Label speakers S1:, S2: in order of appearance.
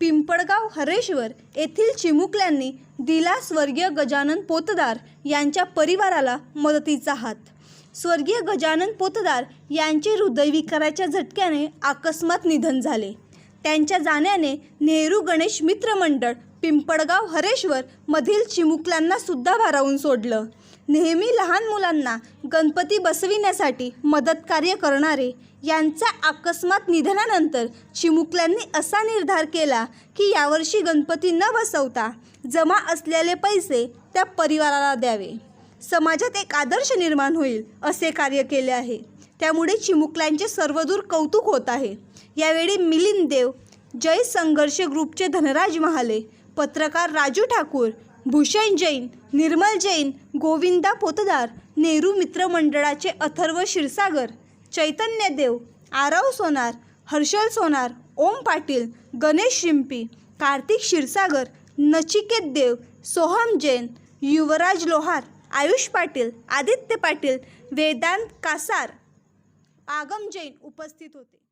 S1: पिंपळगाव हरेश्वर येथील चिमुकल्यांनी दिला स्वर्गीय गजानन पोतदार यांच्या परिवाराला मदतीचा हात. स्वर्गीय गजानन पोतदार यांचे हृदयविकाराच्या झटक्याने अकस्मात निधन झाले. त्यांच्या जाण्याने नेहरू गणेश मित्र मंडळ पिंपळगाव हरेश्वर मधील चिमुकल्यांना सुद्धा भारावून सोडलं. नेहमी लहान मुलांना गणपती बसविण्यासाठी मदत कार्य करणारे यांच्या अकस्मात निधनानंतर चिमुकल्यांनी असा निर्धार केला की यावर्षी गणपती न बसवता जमा असलेले पैसे त्या परिवाराला द्यावे. समाजात एक आदर्श निर्माण होईल असे कार्य केले आहे. त्यामुळे चिमुकल्यांचे सर्वदूर कौतुक होत आहे. यावेळी मिलिंद देव जय संघर्ष ग्रुपचे धनराज महाले पत्रकार राजू ठाकूर भूषण जैन निर्मल जैन गोविंदा पोतदार नेहरू मित्रमंडळाचे अथर्व क्षीरसागर चैतन्य देव आरव सोनार हर्षल सोनार ओम पाटील गणेश शिंपी कार्तिक क्षीरसागर नचिकेत देव सोहम जैन युवराज लोहार आयुष पाटील आदित्य पाटील वेदांत कासार आगम जैन उपस्थित होते.